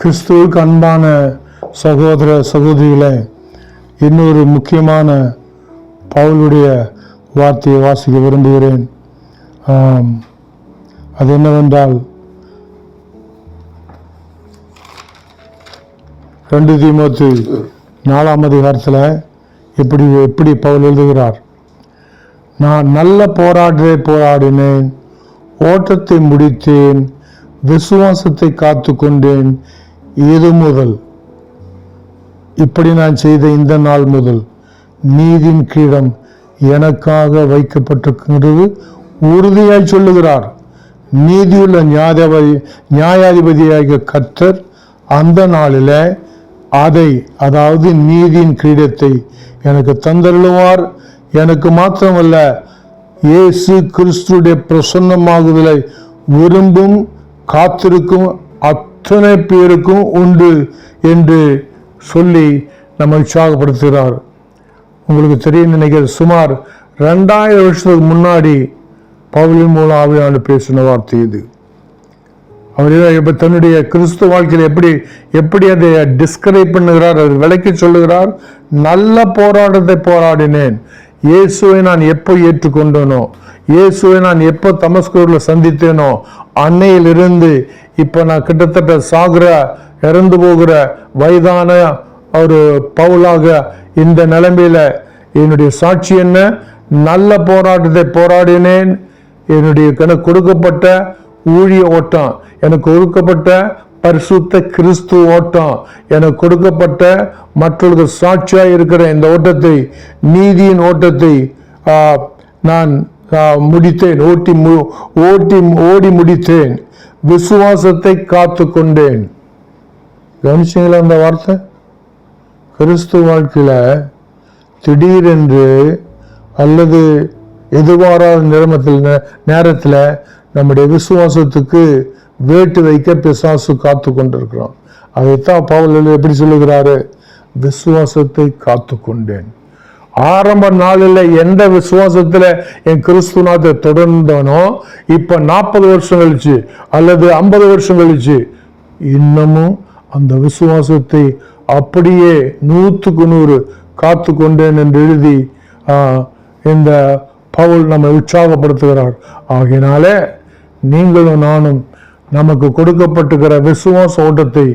கிறிஸ்துவுக்கு அன்பான சகோதர சகோதரிகளை இன்னொரு முக்கியமான பவுலுடைய வார்த்தையை வாசிக்க விரும்புகிறேன். அது என்னவென்றால் ரெண்டு தீமோத்து நாலாம் அதிகாரத்தில் எப்படி எப்படி பவுல் எழுதுகிறார்? நான் நல்ல போராட்டத்தை போராடினேன் ஓட்டத்தை முடித்தேன் விசுவாசத்தை காத்து கொண்டேன் இது முதல்? இப்படி நான் செய்த இந்த நாள் முதல் நீதின் கீழம் எனக்காக வைக்கப்பட்டிருக்கிறது. உறுதியாய் சொல்லுகிறார். நீதியுள்ள நியாயாதிபதி நியாயாதிபதியாகிய கர்த்தர் அந்த நாளில் அதை அதாவது நீதியின் கிரீடத்தை எனக்கு தந்தருளுவார். எனக்கு மாத்திரமல்ல இயேசு கிறிஸ்துடைய பிரசன்னமாகுதலை விரும்பும் காத்திருக்கும் அத்தனை பேருக்கும் உண்டு என்று சொல்லி நம்மை உற்சாகப்படுத்துகிறார். உங்களுக்கு தெரியும் நினைக்கிற சுமார் ரெண்டாயிரம் வருஷத்துக்கு முன்னாடி பவுலின் மூலம் ஆவியான பேசின வார்த்தை இது. அவர் இப்ப தன்னுடைய கிறிஸ்து வாழ்க்கையில் எப்படி எப்படி அதை டிஸ்கிரைப் பண்ணுகிறார் அது விளக்கி சொல்லுகிறார் நல்ல போராட்டத்தை போராடினேன். இயேசுவை நான் எப்போ ஏற்றுக்கொண்டேனோ இயேசுவை நான் எப்போ தமஸ்கூரில் சந்தித்தேனோ அன்னையிலிருந்து இப்போ நான் கிட்டத்தட்ட சாகுற இறந்து போகிற வயதான ஒரு பவுலாக இந்த நிலைமையில் என்னுடைய சாட்சி என்ன? நல்ல போராட்டத்தை போராடினேன். என்னுடைய எனக்கு கொடுக்கப்பட்ட ஊழிய ஓட்டம் எனக்கு கொடுக்கப்பட்ட பரிசுத்த கிறிஸ்து ஓட்டம் எனக்கு கொடுக்கப்பட்ட மற்றொரு சாட்சியா இருக்கிற இந்த ஓட்டத்தை நீதியின் ஓட்டத்தை நான் முடித்தேன். ஓட்டி மு- ஓட்டி ஓடி முடித்தேன். விசுவாசத்தை காத்து கொண்டேன் கவனிச்சிங்களா அந்த வார்த்தை? கிறிஸ்து வாழ்க்கையில திடீரென்று அல்லது எதிர்பாராத நிறமத்தில் நேரத்தில் நம்முடைய விசுவாசத்துக்கு வேட்டு வைக்க பிசாசு காத்து கொண்டிருக்கிறான். அதைத்தான் பவுல் எப்படி சொல்லுகிறாரு? விசுவாசத்தை காத்து கொண்டேன். ஆரம்ப நாளில் எந்த விசுவாசத்தில் என் கிறிஸ்துநாத்தை தொடர்ந்தனோ இப்போ நாற்பது வருஷம் கழிச்சு அல்லது ஐம்பது வருஷம் கழிச்சு இன்னமும் அந்த விசுவாசத்தை அப்படியே நூற்றுக்கு நூறு காத்து கொண்டேன் என்று எழுதி இந்த பவுல் நம்மை உற்சாகப்படுத்துகிறார். ஆகையினாலே நீங்களும் நானும் நமக்கு கொடுக்கப்பட்டுக்கிற விசுவாச ஓட்டத்தை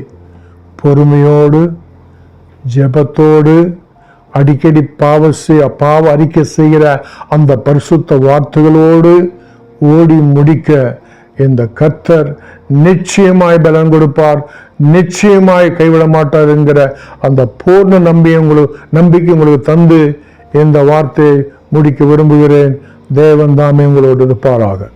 பொறுமையோடு ஜெபத்தோடு அடிக்கடி பாவ செய்ய பாவ அறிக்கை செய்கிற அந்த பரிசுத்த வார்த்தைகளோடு ஓடி முடிக்க இந்த கர்த்தர் நிச்சயமாய் பலன் கொடுப்பார் நிச்சயமாய் கைவிட மாட்டார் என்கிற அந்த பூர்ண நம்பிக்கை உங்களுக்கு நம்பிக்கை உங்களுக்கு தந்து இந்த வார்த்தையை முடிக்க விரும்புகிறேன். தேவன் தாமே உங்களோடு இருப்பாராக.